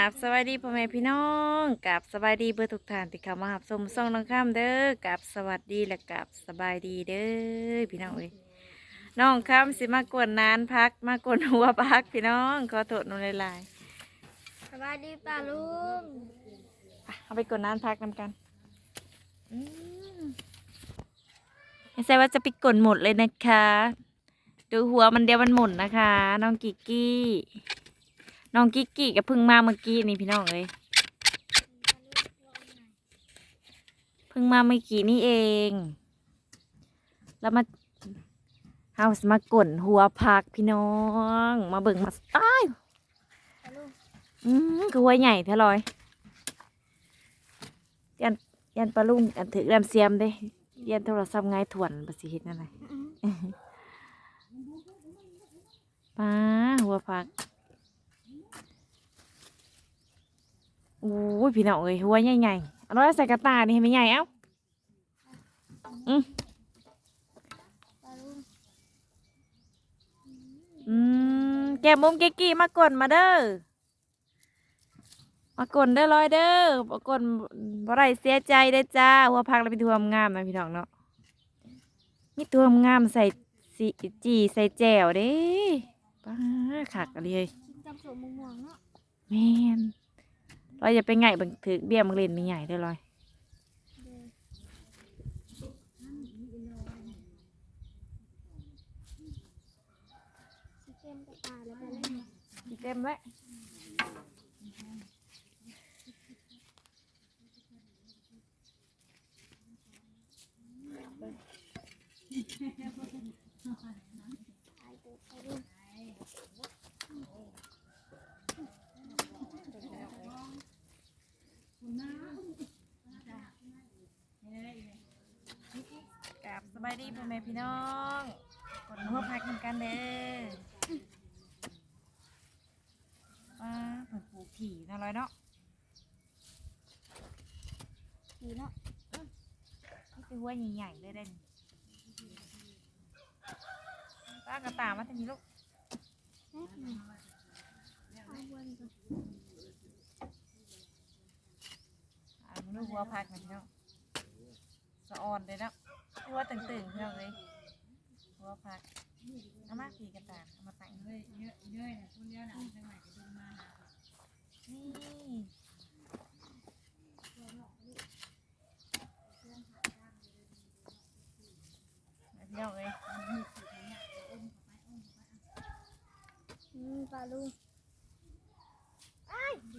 กับสวัสดีพ่อแม่พี่น้องกับสบายดีเบอร์ทุกท่านที่เข้ามาหับชมซ่องน้องข้ามเด้อกับสวัสดีและกับสบายดีเด้อพี่น้องเอ้ยน้องข้ามสิมากวนนานพัก มากวนหัวพักพี่น้องขอโทษหนุ่นหลายสวัสดีป้าลุงๆอะเอาไปกวนนานพักนำกันอืมไม่ใช่ว่าจะไปกวนหมดเลยนะคะ ดูหัวมันเดียวมันหมุนนะคะ น้องกิกกี้ น้องกิกกี้ก็เพิ่งมาเมื่อกี้นี่พี่น้องเอ้ยเพิ่งมาเมื่อกี้นี่เอง แล้วมาเฮาสมากลนหัวพักพี่น้อง มาเบิ่งมาอ้ายป้าลุงอืมคือหัวใหญ่แท้ลอยยันยันปลาลุงอันถือแรมเสียมเด้ยันโทรศัพท์ไงายถ่วนประสิเฮ็ดนั่นแหละป้าหัวพัก โอ้ยพี่น้องเอ้ยหัวใหญ่ๆเอาร้อยใส่กระตานี่ให้มันใหญ่เอ้าอืมป้าลุงอืมแกมุมเกกกี้มากดมาเด้อมากดเด้อร้อยเด้อมากดบ่ไรเสียใจเด้อจ้าหัวพักแล้วเป็นทวมงามนะพี่น้องเนาะมีทวมงามใส่สีจีใส่แจ่วเด้ป้าขักอะไรเลยกินกับสมม่วงเนาะแม่น ร้อยอย่าไปไงบังถือเบี้ยมังเล่นไม่ใหญ่เด้อร้อยชิคเก้นกับปลาแล้วป้าลุงเต็มแล้วกับสบาย ดีพ่อแม่พี่น้องกดหัวพักเหมือนกันเด้ออ่าเหมือนปูผีนะร้อยเนาะดีเนาะนี่คือหัวใหญ่ๆเลยเด่นป้ากระตายมาทางนี้ลูกแม่หนึ่งเอาวนก่อนอ่ามันลูกหัวพักนะพี่น้องสะออนเลยเนาะ หัวตึงๆพี่องเลยหัวพักเอามาผีกระตายเอามาแต่งเลยเยอะเยอะนะคุณเยอะนะจังหวะจะดูมานี่พี่น้องเลยป้าลุง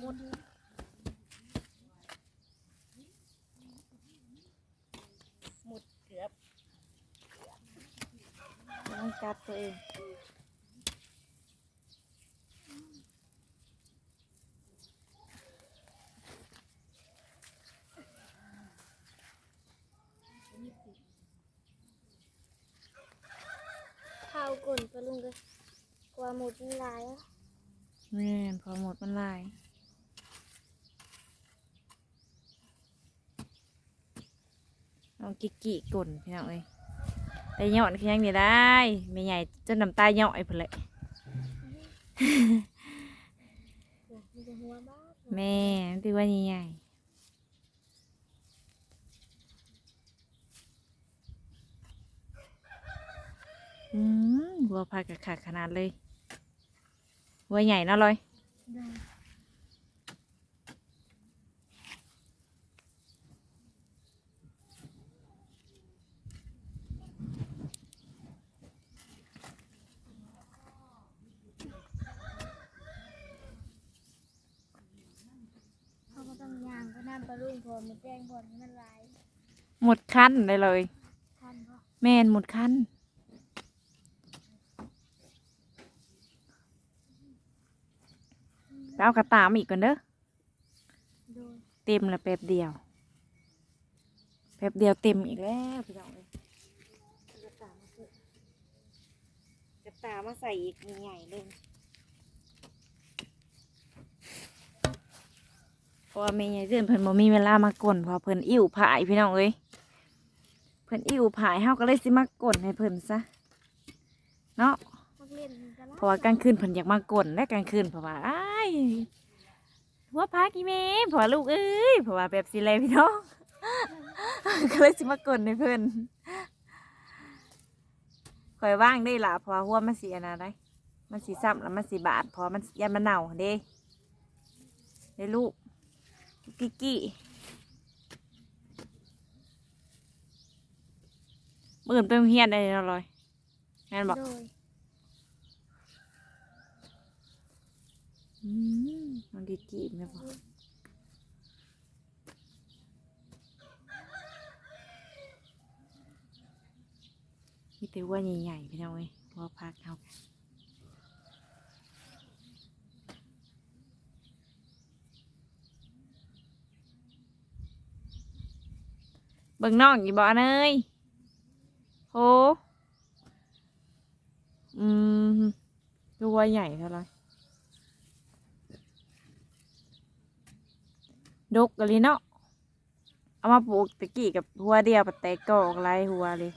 มุดหมุดเกือบต้องจับตัวเอง ข้าวก่นปลุงเลยกลัวหมดมันลายอะแม่นพอหมดมันลายน้องกิกกิก่นพี่น้องเอ้ย แต่หย่อนคือยังนี่ได้ไม่ใหญ่จนน้ำตาหย่อยพุ่นเลยเดี๋ยวมันจะหัวบ้าแม่ถือว่าใหญ่อืมหัวพากระขาดขนาดเลยหัวใหญ่เนาะลอย เดินเขาก็ต้อง ย่างก็น้ำป้าลุงพอมันแดงพอมันลายหมดคันเลยเลย ทันก็แม่นหมดคันไปเอากระตามอีกก่อนเด้อ โดยเต็มละแป๊บเดียว แป๊บเดียวเต็มอีกแล้วพี่น้องเลยกระตามาใส่กระตามาใส่อีกใหญ่ๆเลยเพ ราะว่าแม่ใหญ่เดือนเพิ่นบ่มีเวลามากลนเพราะเพิ่นอิ่วผายพี่น้องเอ้ยเพิ่นอิ่วผายเฮาก็เลยสิมากลนให้เพิ่นซะเนาะนักเรียนกันเพราะว่ากลางคืนเพิ่นอยากมากลนและกลางคืนเพราะว่าอ้ายหัวพักอีเมผัวลูกเอ้ยผัวแบบสิเลยพี่น้องก็เลยสิมากดในเพิ่นคอยว่างได้ล่ะเพอหัวมันสีอันนะได้มันสีซ้ำแล้วมันสีบาดเพอมันยันมันเน่าเด้ได้ลูก กิกกี้มื่นไปโรงเฮียนได้เนาะลอยแม่นบอกโดยอืมมันกิกกี้แม่นบอกมีแต่ว่าใหญ่ๆพี่น้องเอ้ยว่าพักเอากัน เบิ่งน้องอยู่บ่เนยโหอืมตัวใหญ่เท่าไรดกกะลิเนาะเอามาปลูกตะกี้กับหัวเดียวปัดแตกกออกหลายหัวเลย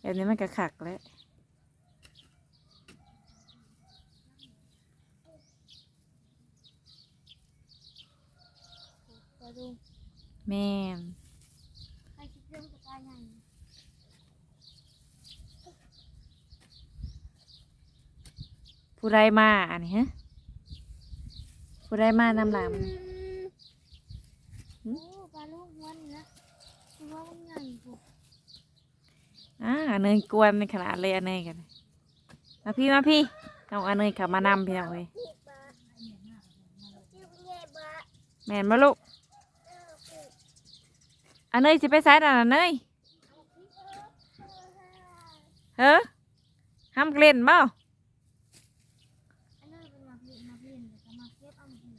แบบนี้มันกระขักแล้วแม่น ใครคิดเรื่องจะตายใหญ่ ผู้ใดมาอันนี้ฮะผู้ใดมานำหลามโอ้ปลาลูกมันนะคือว่ามันใหญ่พวกอ่าอันเนยกวนในขนาดเลยอันเนยกันมาพี่มาพี่น้องอันเนยขับมานำพี่น้องเว้ยพี่ปลาชื่อเงี้ยปลาแม่นมาลูกเออพี่อันเนยสิไปไสน่ะอันเนยเฮ้อห้ามเล่นเปล่า อันนั้นเป็นหมักเลี้ยงหมักเลี้ยงเดี๋ยวจะมาเก็บเอามากิน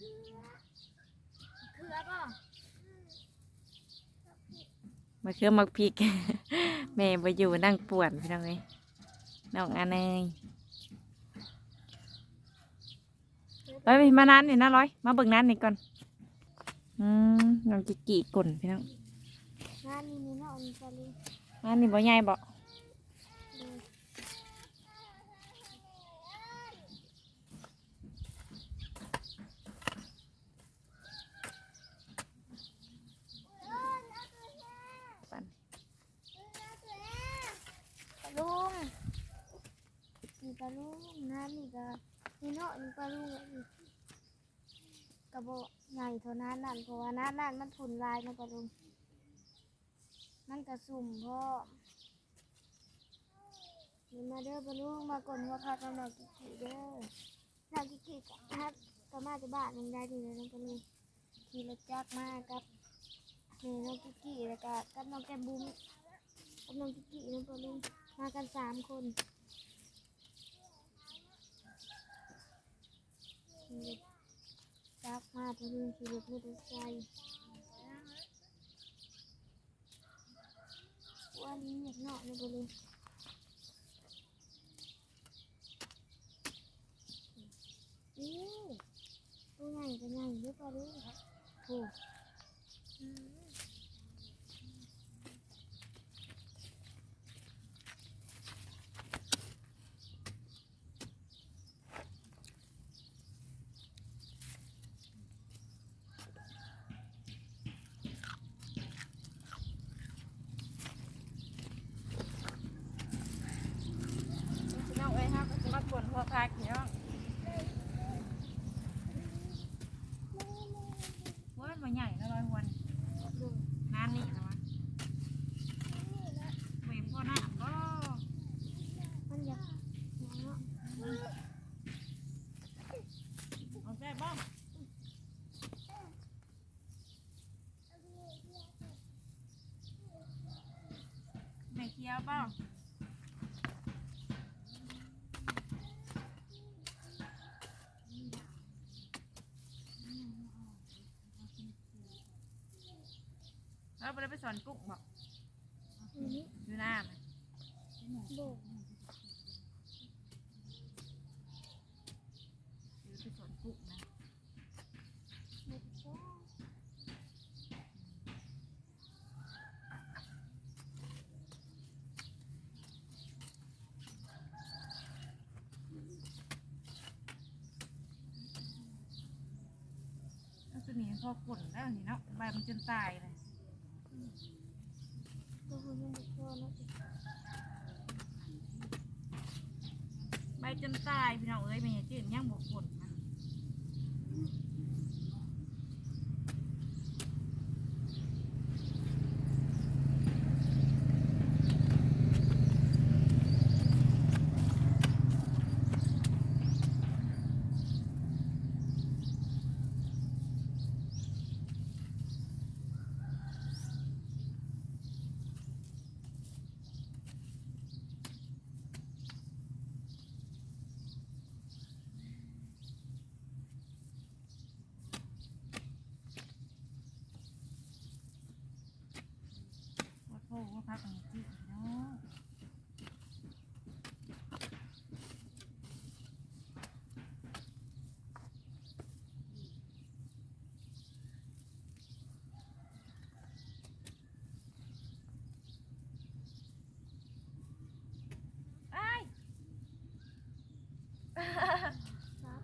คืออะไรป่ะ มาเชื่อมักพริก แม่ไปอยู่นั่งป่วนพี่น้องเว้ยน้องอันเนยร้อยมานานนี่นะร้อย มาเบิ่งนั้นนี่ก่อนอืมน้องกิกกี่ก่นพี่น้องงานนี้นี่เนาะอันนี้ปลาลูกอันนี้บ่ใหญ่บ่ เลย ปัน ปลาลุง ปลาลุงน้ำนี่ก็มีเนาะมีปลาลุงอีกกระบอกใหญ่เท่านั้นนั่นเพราะว่าน้ำนั่นมันผุนลายนะปลาลุงมันกระสุ่มพ่อนี่มาเด้อปลาลุงมากดหัวพักกับน้องกิกกิเด้อน้องกิกกิกับฮัทก็มาจากบ้านนึงได้ดีเลยน้องปลาลุงขี่รถจักรมากับแม่น้องกิกกิแล้วก็กับน้องแกมบุ้มกำลังกิกิน้ำปลาลุงมากันสามคนีจักมาปลาลุงขี่รถมอเตอร์ไซค์วันนี้เงียบเนาะนะปลาลุงอู้ตัวใหญ่จะใหญ่เยอะปลาลุงโอ้อืม พี่น้องเอ้ยครับก็จะมากวนหัวพักพี่น้องหัวมันบ่ใหญ่นะร้อยหัวนี่ ดู นานนี่นะวะเวฟพ่อหน้าก็ มันอยากเนาะ เอาใจบ้างไม่เคี้ ยวเปล่าเราไปไปสอนกุ๊กบอกอันนี้อยู่หน้าไหม โบก หรือไปสอนกุ้งนะ โบกโซ่ เตัวนี้พอฝนแล้วนี่เนาะใบมันจนตายเลยก็คือมันจะช่วใบจนตายพี่น้องเอ้ยแม่จืดยังบกฝน โอ้โหว่าพักมันจืดเนาะไอ้าย ครับ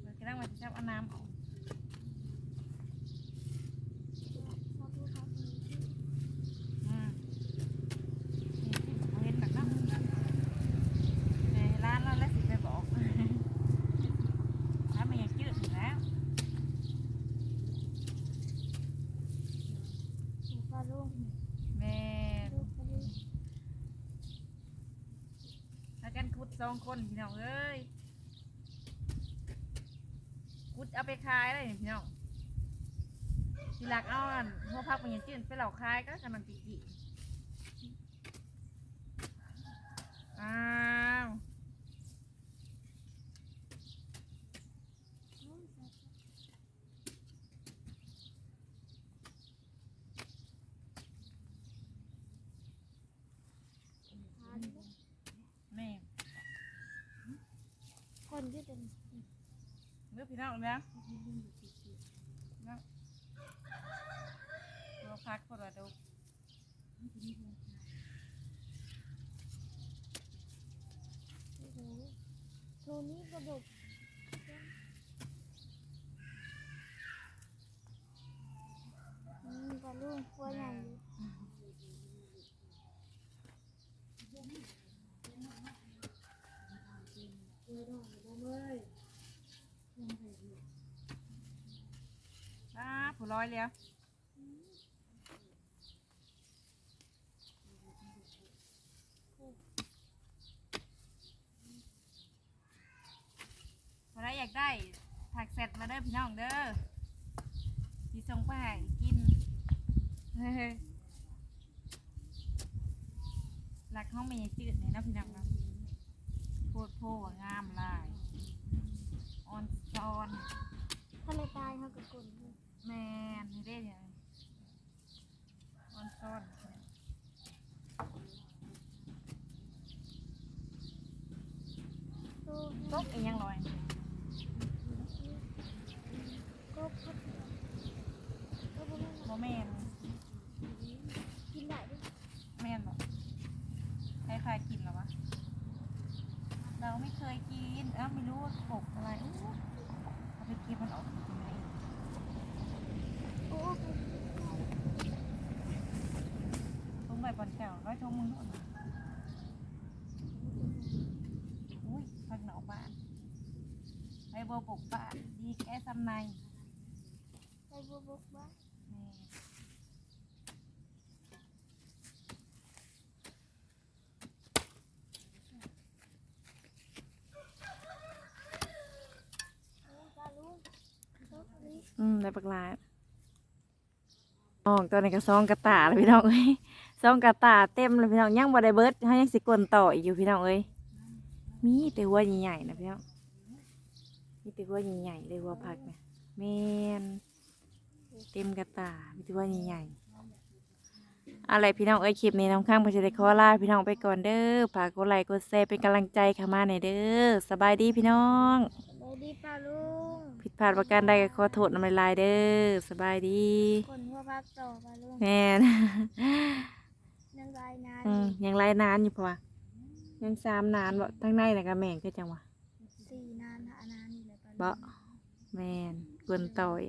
เดี๋ยวกำลังมาจะจับเอาน้ำออก ชอบพูดครับ อืมนี่เขาเห็นแบบนั้นในร้านเราแล้วสิไปบอก ร้านมันยังจืดอยู่แล้ว ปลาลุง แม่ ลูกปลาลุง แล้วกันคุด สองคนพี่น้องเอ้ยกุดเอาไปขายเลยพี่น้องทีหลักเอาอันหัวพักมันยังจืดไปเหล่าขายก็กำลังจีจีอ้าว ทาน แม่ คนที่เป็น เมื่อ พี่น้องแล้วนะตัวพักคนละดูโอ้โหโทนี่กระดกอืมปลาลุงตัวใหญ่อยู่ อ้าผู้ ร้อยแล้ว พอได้อยากได้ผักเสร็จมาเด้อพี่น้องเด้อสีส่งไปให้กินเฮ้ยหลักห้องไม่ยังจืดเลยนะพี่น้องเนาะโพดโพว่างามหลายออนซอนถ้าไม่ตายเขาก็กลนเลย แมนนี่ได้เนี่ยออนซอนตัวตกอีกยังลอยก็พัดก็บ่แม่นโมแมนกินได้ด้วยแมนบอกใครใครกินหรอวะ เราไม่เคยกิน เอ้าไม่รู้ว่ากบอะไรอู้เอาไปเก็บมันออกมากินได้โอ้ทุ่งใบบอลแก้วร้อยทุ่งมึงนู่นน่ะอุ้ยพักหน อกบ้านไปโบปลูกบ้านดีแก้ซ้ำในไปบวบกบ้านแม่โอ้ปลาลุงตัวนี้อืมได้ปลากลายน้องตัวนี้ก็ซองกระตาเลยพี่น้องเอ้ยซองกระตาเต็มเลยพี่น้องยังบ่ได้เบิดให้ยังสิกวนต่ออีกอยู่พี่น้องเอ้ยมีแต่หัวใหญ่ๆนะพี่น้องมีแต่หัวใหญ่ๆเลยหัวผักนะแม่นเต็มกระตามีแต่หัวใหญ่ๆอะไรพี่น้องเอ้ยคลิปนี้น้ำข้างพอจะได้ขอลาพี่น้องไปก่อนเด้อฝากกดไลค์กดแชร์เป็นกำลังใจเข้ามาหน่อยเด้อสบายดีพี่น้องไปดีปลาลุง ผ่านประกันได้ก็ขอโทษน้ำลายเด้อสบายดีคนหัวพักต่อปาลุงแม่นยังไรนานอยังไรนานอยู่ปะวะยังสามนานบ่ทั้งในน่ะก็แม่งคืจังวะสี่นานหานานเลยปลาลุบ่แม่นกวนต่อย